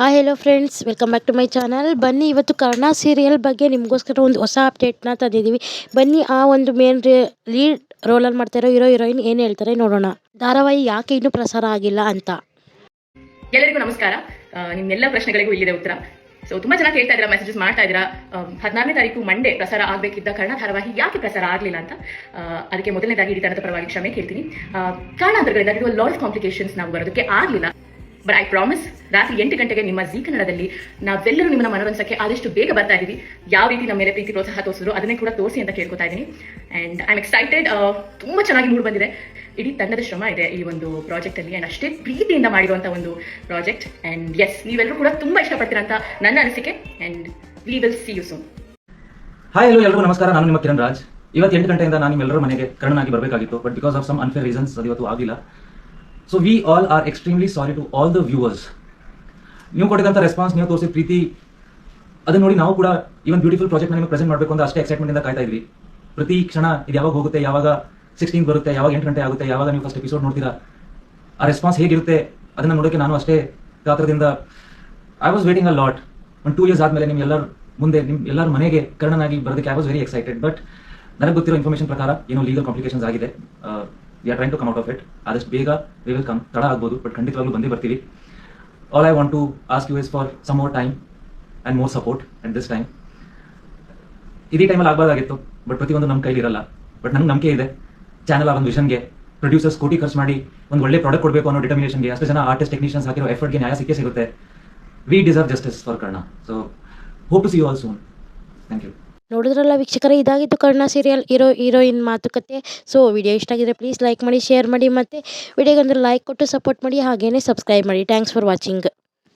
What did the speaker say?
Hi hello friends welcome back to my channel ಬನ್ನಿ, ಇವತ್ತು Karna serial ಬಗ್ಗೆ ನಿಮಗೋಸ್ಕರ ಒಂದು ಹೊಸ ಅಪ್ಡೇಟ್ನ ತಂದಿದ್ದೀವಿ. ಬನ್ನಿ, ಆ ಒಂದು ಮೇನ್ ಲೀಡ್ ರೋಲಲ್ಲಿ ಮಾಡ್ತಾ ಇರೋ ಹೀರೋ ಹೀರೋಯಿನ್ ಏನು ಹೇಳ್ತಾರೆ ನೋಡೋಣ. ಧಾರಾವಾಹಿ ಯಾಕೆ ಇನ್ನೂ ಪ್ರಸಾರ ಆಗಿಲ್ಲ ಅಂತ? ಎಲ್ಲರಿಗೂ ನಮಸ್ಕಾರ. ನಿಮ್ಮೆಲ್ಲ ಪ್ರಶ್ನೆಗಳಿಗೂ ಇಲ್ಲಿದೆ ಉತ್ತರ. ಸೊ ತುಂಬಾ ಜನ ಕೇಳ್ತಾ ಇದ್ರ ಮೆಸೇಜಸ್ ಮಾಡ್ತಾ ಇದ್ರ ಹದಿನಾರನೇ ತಾರೀಕು ಮಂಡೆ ಪ್ರಸಾರ ಆಗಬೇಕಿದ್ದ ಕರ್ಣ ಧಾರಾವಾಹಿ ಯಾಕೆ ಪ್ರಸಾರ ಆಗಲಿಲ್ಲ ಅಂತ? ಅದಕ್ಕೆ ಮೊದಲನೇದಾಗಿ ತಂಡದ ಪರವಾಗಿ ಕ್ಷಮೆ ಕೇಳ್ತೀನಿ. ಕಾರಣಾಂತರಗಳಿಂದ ಲಾಟ್ ಆಫ್ ಕಾಂಪ್ಲಿಕೇಶನ್ಸ್ ನಾವು ಬರೋದಕ್ಕೆ ಆಗಲಿಲ್ಲ. ಬಟ್ ಐ ಪ್ರಾಮಿಸ್ ರಾತ್ರಿ ಎಂಟು ಗಂಟೆಗೆ ನಿಮ್ಮ ಜೀ ಕನ್ನಡದಲ್ಲಿ ನಾವೆಲ್ಲರೂ ನಿಮ್ಮನ್ನ ಮನೋರಂಜಕ್ಕೆ ಆದಷ್ಟು ಬೇಗ ಬರ್ತಾ ಇದ್ದೀವಿ ಯಾವ ರೀತಿ ನಮ್ಮ ಮೇಲೆ ಪ್ರೀತಿ ಪ್ರೋತ್ಸಾಹ ತೋರಿಸಿದ್ರು ಅದನ್ನೇ ಕೂಡ ತೋರಿಸಿ ಅಂತ ಕೇಳ್ಕೊತಾ ಇದ್ದೀನಿ ಅಂಡ್ ಐ ಆಮ್ ಎಕ್ಸೈಟೆಡ್ ತುಂಬ ಚೆನ್ನಾಗಿ ಮೂಡ್ ಬಂದಿದೆ. ಇಡೀ ತಂಡದ ಶ್ರಮ ಇದೆ ಈ ಒಂದು ಪ್ರಾಜೆಕ್ಟಲ್ಲಿ ಅಂಡ್ ಅಷ್ಟೇ ಪ್ರೀತಿಯಿಂದ ಮಾಡಿರುವಂಥ ಒಂದು ಪ್ರಾಜೆಕ್ಟ್ ಅಂಡ್ ಎಸ್ ನೀವೆಲ್ಲರೂ ಕೂಡ ತುಂಬಾ ಇಷ್ಟಪಡ್ತೀರಾ ಅಂತ ನನ್ನ ಅನಿಸಿಕೆ. And we will see you soon hi hello ಎಲ್ಲರೂ ನಮಸ್ಕಾರ. ನಾನು ನಿಮ್ಮ ಕಿರಣ್ ರಾಜ್. ಇವತ್ತು ಎಂಟು ಗಂಟೆಯಿಂದ ನಾನು ನಿಮ್ಮೆಲ್ಲರ ಮನೆಗೆ ಕರ್ಣನಾಗಿ ಬರಬೇಕಾಗಿತ್ತು. But because of some unfair reasons ಅದು ಇವತ್ತು ಆಗಿಲ್ಲ. So we all are extremely sorry to all the viewers ನೀವು ಕೊಟ್ಟಿದಂಥ ರೆಸ್ಪಾನ್ಸ್ ನೀವು ತೋರಿಸಿ ಪ್ರೀತಿ ಅದನ್ನ ನೋಡಿ ನಾವು ಕೂಡ ಇವನ್ ಬ್ಯೂಟಿಫುಲ್ ಪ್ರಾಜೆಕ್ಟ್ ನಿಮಗೆ ಪ್ರೆಸೆಂಟ್ ಮಾಡಬೇಕು ಅಂತ ಅಷ್ಟೇ ಎಕ್ಸೈಟ್ಮೆಂಟ್ ಇಂದ ಕಾಯ್ತಾ ಇದ್ವಿ. ಪ್ರತಿ ಕ್ಷಣ ಇದು ಯಾವಾಗ ಹೋಗುತ್ತೆ, ಯಾವಾಗ ಸಿಕ್ಸ್ಟೀನ್ ಬರುತ್ತೆ, ಯಾವಾಗ ಎಂಟು ಗಂಟೆ ಆಗುತ್ತೆ, ಯಾವಾಗ ನೀವು ಫಸ್ಟ್ ಎಪಿಸೋಡ್ ನೋಡ್ತೀರಾ? ಆ ರೆಸ್ಪಾನ್ಸ್ ಹೇಗಿರುತ್ತೆ? ಅದನ್ನು ನೋಡೋಕೆ ನಾನು ಅಷ್ಟೇ ಗಾತ್ರದಿಂದ I was waiting a lot ಒಂದು ಟೂ ಇಯರ್ಸ್ ಆದಮೇಲೆ ನಿಮ್ಗೆ ಎಲ್ಲರ ಮುಂದೆ ನಿಮ್ಮ ಎಲ್ಲರ ಮನೆಗೆ ಕರ್ಣನಾಗಿ ಬರೋದಕ್ಕೆ I was very excited but ನನಗೆ ಗೊತ್ತಿರೋ ಇನ್ಫಾರ್ಮೇಷನ್ ಪ್ರಕಾರ ಏನೋ ಲೀಗಲ್ ಕಾಂಪ್ಲಿಕೇಶನ್ಸ್ ಆಗಿದೆ. We are trying to come out of it ಆದಷ್ಟು ಬೇಗ ವಿ ವಿಲ್ ಕಮ್ ತಡ ಆಗ್ಬೋದು ಬಟ್ ಖಂಡಿತವಾಗ್ಲೂ ಬಂದೇ ಬರ್ತೀವಿ. All I want to ask you is for some more time and more support and this time ಇದೇ ಟೈಮಲ್ಲಿ ಆಗಬಾರ್ದಾಗಿತ್ತು ಬಟ್ ಪ್ರತಿಯೊಂದು ನಮ್ಮ ಕೈಲಿ ಇರಲ್ಲ. ಬಟ್ ನಂಗೆ ನಂಬಿಕೆ ಇದೆ. ಚಾನಲ್ ಆ ಒಂದು ವಿಷನ್ಗೆ ಪ್ರೊಡ್ಯೂಸರ್ಸ್ ಕೋಟಿ ಖರ್ಚು ಮಾಡಿ ಒಂದು ಒಳ್ಳೆ ಪ್ರಾಡಕ್ಟ್ ಕೊಡಬೇಕು ಅನ್ನೋ ಡಿಟರ್ಮಿನೇಷನ್ಗೆ ಅಷ್ಟು ಜನ ಆರ್ಟಿಸ್ಟ್ ಟೆಕ್ನಿಷಿಯನ್ಸ್ ಹಾಕಿರೋ ಎಫರ್ಟ್ಗೆ ನ್ಯಾಯ ಸಿಕ್ಕೇ ಸಿಗುತ್ತೆ. We deserve justice for Karna so hope to see you all soon thank you ನೋಡಿದ್ರಲ್ಲ ವೀಕ್ಷಕರೇ, ಇದಾಗಿತ್ತು ಕರ್ಣ ಸೀರಿಯಲ್ ಹೀರೋ ಹೀರೋಯಿನ್ ಮಾತುಕತೆ. ಸೊ ವಿಡಿಯೋ ಇಷ್ಟ ಆಗಿದ್ರೆ ಪ್ಲೀಸ್ ಲೈಕ್ ಮಾಡಿ ಶೇರ್ ಮಾಡಿ ಮತ್ತು ವಿಡಿಯೋಗೊಂದು ಲೈಕ್ ಕೊಟ್ಟು ಸಪೋರ್ಟ್ ಮಾಡಿ, ಹಾಗೇನೇ ಸಬ್ಸ್ಕ್ರೈಬ್ ಮಾಡಿ. Thanks for watching